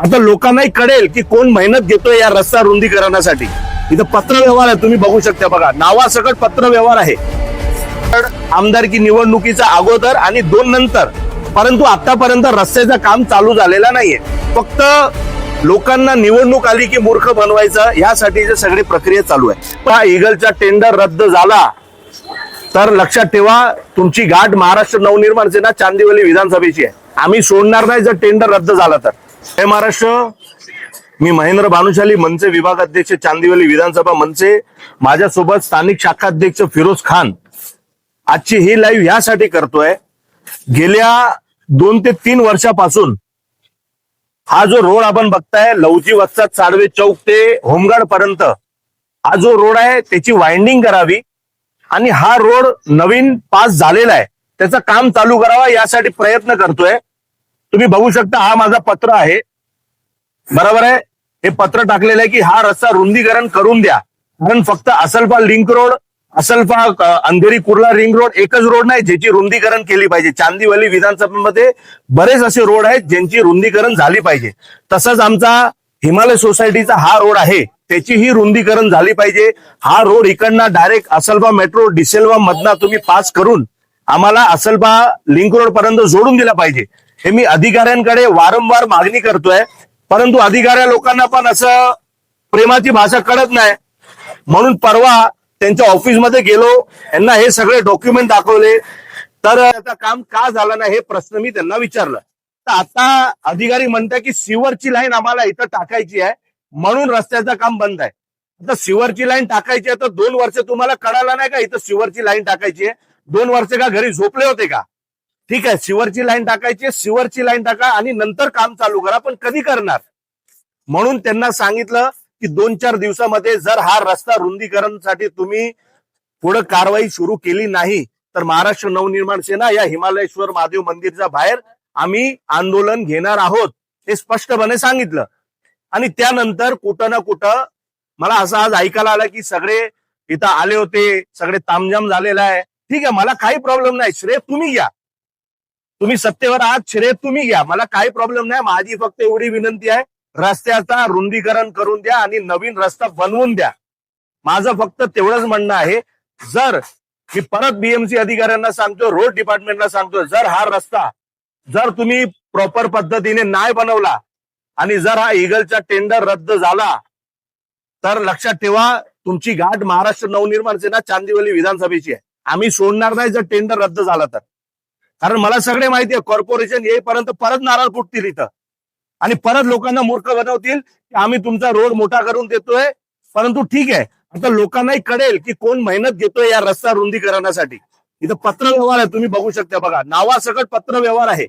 आता लोकांनाही कळेल की कोण मेहनत घेतोय या रस्ता रुंदीकरणासाठी. इथं पत्र व्यवहार आहे तुम्ही बघू शकता बघा. नावासकट पत्र व्यवहार आहे. तर आमदारकी निवडणुकीचा अगोदर आणि दोन नंतर. परंतु आतापर्यंत रस्त्याचं काम चालू झालेलं नाहीये. फक्त लोकांना निवडणूक आली की मूर्ख बनवायचं यासाठी सगळी प्रक्रिया चालू आहे. हा इगलचा टेंडर रद्द झाला. तर लक्षात ठेवा तुमची गाठ महाराष्ट्र नवनिर्माण सेना चांदिवली विधानसभेची आहे. आम्ही सोडणार नाही जर टेंडर रद्द झाला तर. हे महाराष्ट्र मी महेंद्र भानुशाली मनसे विभागाध्यक्ष चांदिवली विधानसभा मनसे माझ्यासोबत स्थानिक शाखाध्यक्ष फिरोज खान. आजची ही लाईव्ह यासाठी करतोय. गेल्या दोन ते तीन वर्षापासून हा जो रोड आपण बघताय लवजी वस्तात साडवे चौक ते होमगार्ड पर्यंत हा जो रोड आहे त्याची वाइंडिंग करावी. आणि हा रोड नवीन पास झालेला आहे. त्याचं काम चालू करावा यासाठी प्रयत्न करतोय. तुम्ही बघू शकता हा माझा पत्र आहे. बरोबर आहे? हे पत्र टाकलेलं आहे की हा रस्ता रुंदीकरण करून द्या. कारण फक्त Asalpha link road Asalpha Andheri Kurla ring road एकच रोड नाही ज्याची रुंदीकरण केली पाहिजे. चांदीवली विधानसभेमध्ये बरेच असे रोड आहेत ज्यांची रुंदीकरण झाली पाहिजे. तसंच आमचा हिमालय सोसायटीचा हा रोड आहे त्याचीही रुंदीकरण झाली पाहिजे. हा रोड इकडनं डायरेक्ट असलबा मेट्रो डिसेलवा मधना तुम्ही पास करून आम्हाला असलबा लिंक रोड पर्यंत जोडून दिला पाहिजे. हे मी अधिकाऱ्यांकडे वारंवार मागणी करतोय. परंतु अधिकाऱ्या लोकांना पण असं प्रेमाची भाषा कळत नाही. म्हणून परवा त्यांच्या ऑफिसमध्ये गेलो. यांना हे सगळे डॉक्युमेंट दाखवले. तर आता काम का झालं नाही हे प्रश्न मी त्यांना विचारलं. तर आता अधिकारी म्हणतात की सिवरची लाईन आम्हाला इथं टाकायची आहे. म्हणून रस्त्याचं काम बंद आहे. आता सिवरची लाईन टाकायची आहे तर दोन वर्ष तुम्हाला कळायला नाही का इथं सिवरची लाईन टाकायची आहे? दोन वर्ष का घरी झोपले होते का? ठीक आहे सिवरची लाईन टाकायची सिवरची लाईन टाका आणि नंतर काम चालू करा पण कधी करणार? म्हणून त्यांना सांगितलं की दोन चार दिवसामध्ये जर हा रस्ता रुंदीकरणसाठी तुम्ही पुढे कारवाई सुरू केली नाही तर महाराष्ट्र नवनिर्माण सेना या हिमालयेश्वर महादेव मंदिरच्या बाहेर आम्ही आंदोलन घेणार आहोत हे स्पष्टपणे सांगितलं. आणि त्यानंतर कुठं ना कुठं मला असं आज ऐकायला आलं की सगळे इथं आले होते सगळे तामझाम झालेला आहे. ठीक आहे मला काही प्रॉब्लेम नाही श्रेय तुम्ही घ्या. तुम्ही सत्तेवर आहात श्रेय तुम्ही घ्या. मला काही प्रॉब्लेम नाही. माझी फक्त एवढी विनंती आहे रस्त्याचा रुंदीकरण करून द्या आणि नवीन रस्ता बनवून द्या. माझं फक्त तेवढंच म्हणणं आहे जर मी परत बीएमसी अधिकाऱ्यांना सांगतो रोड डिपार्टमेंटला सांगतो जर हा रस्ता जर तुम्ही प्रॉपर पद्धतीने नाही बनवला आणि जर हा इगलचा टेंडर रद्द झाला तर लक्षात ठेवा तुमची गाठ महाराष्ट्र नवनिर्माण सेना चांदिवली विधानसभेची आहे. आम्ही सोडणार नाही जर टेंडर रद्द झाला तर. कारण मला सगळे माहिती आहे कॉर्पोरेशन येईपर्यंत परत नारळ फुटतील इथं. आणि परत लोकांना मूर्ख बनवतील की आम्ही तुमचा रोड मोठा करून देतोय परंतु ठीक आहे. आता लोकांनाही कळेल की कोण मेहनत घेतोय या रस्ता रुंदीकरणासाठी. इथं पत्र व्यवहार आहे तुम्ही बघू शकता बघा. नावासकट पत्र व्यवहार आहे.